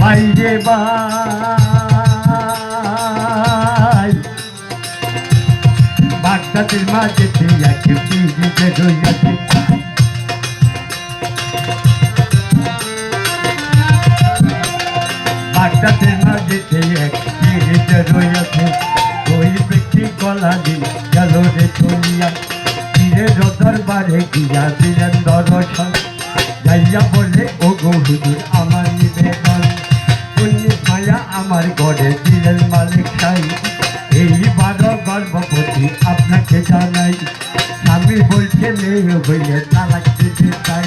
ভাই রে ভাই। বাগদাদের মাঝে এক পিড়িতে রইয়াছে বাগদাদের মাঝে এক পিড়িতে রইয়াছে ওই ব্যক্তি গলা দিন গেল রে চলিয়া। পীরের দরবারে গিয়া দিলেন দর্শন যাইয়া বলে ও গো হুজুর, আমার নিবেদন। উনি মায়া আমার ঘরে দিলেন মালিক সাই। এই বারো গর্ভবতী আপনাকে জানাই। স্বামী বলছে, মেয়ে হইলে তালাক দিতে চাই।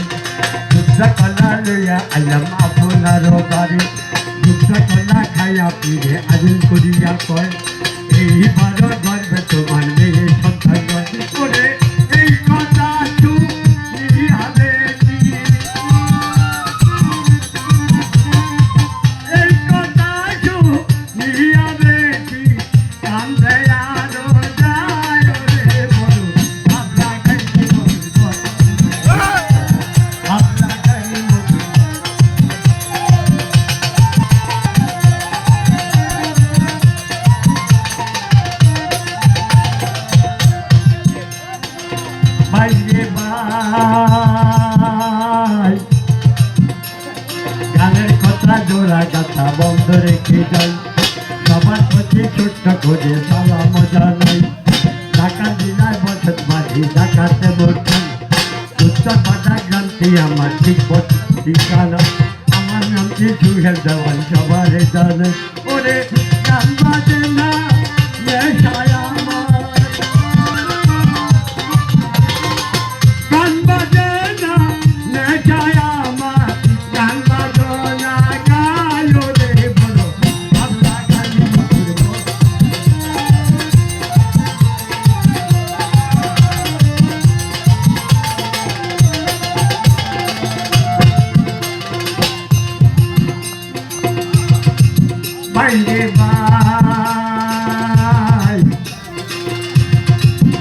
যুদ্ধ কলা লইয়া আইলাম আপনারও বাড়ি। যুদ্ধ কলা খাইয়া পিড়ে আদিল করিয়া কয়। এই বারো গর্ভে তোমার মেয়ে ভাই গানের কথা জোড়া গাথা বন্ধ রেখে যাই। সবার প্রতি ছোট্ট করে সালা মজা নাই। ঢাকা জেলায় বসত বাড়ি ঢাকাতে বলছেন উত্তর পাটা গ্রামটি আমার ঠিক ঠিকানা আমার নাম কি সুহেল দেওয়ান, সবারে জানে। ওরে গান বাজে না। বাইরে ভাই।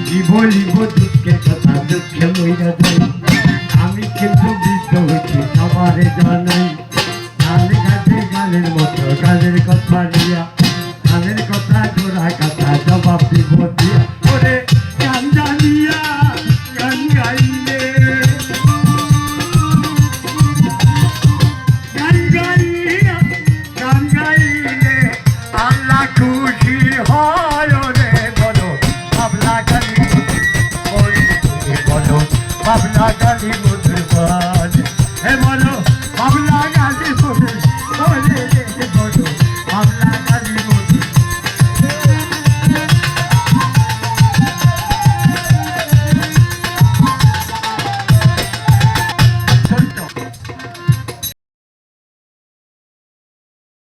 কি বলিব দুঃখের কথা দুঃখে মইরা আমি কিন্তু ভাবনা জানিব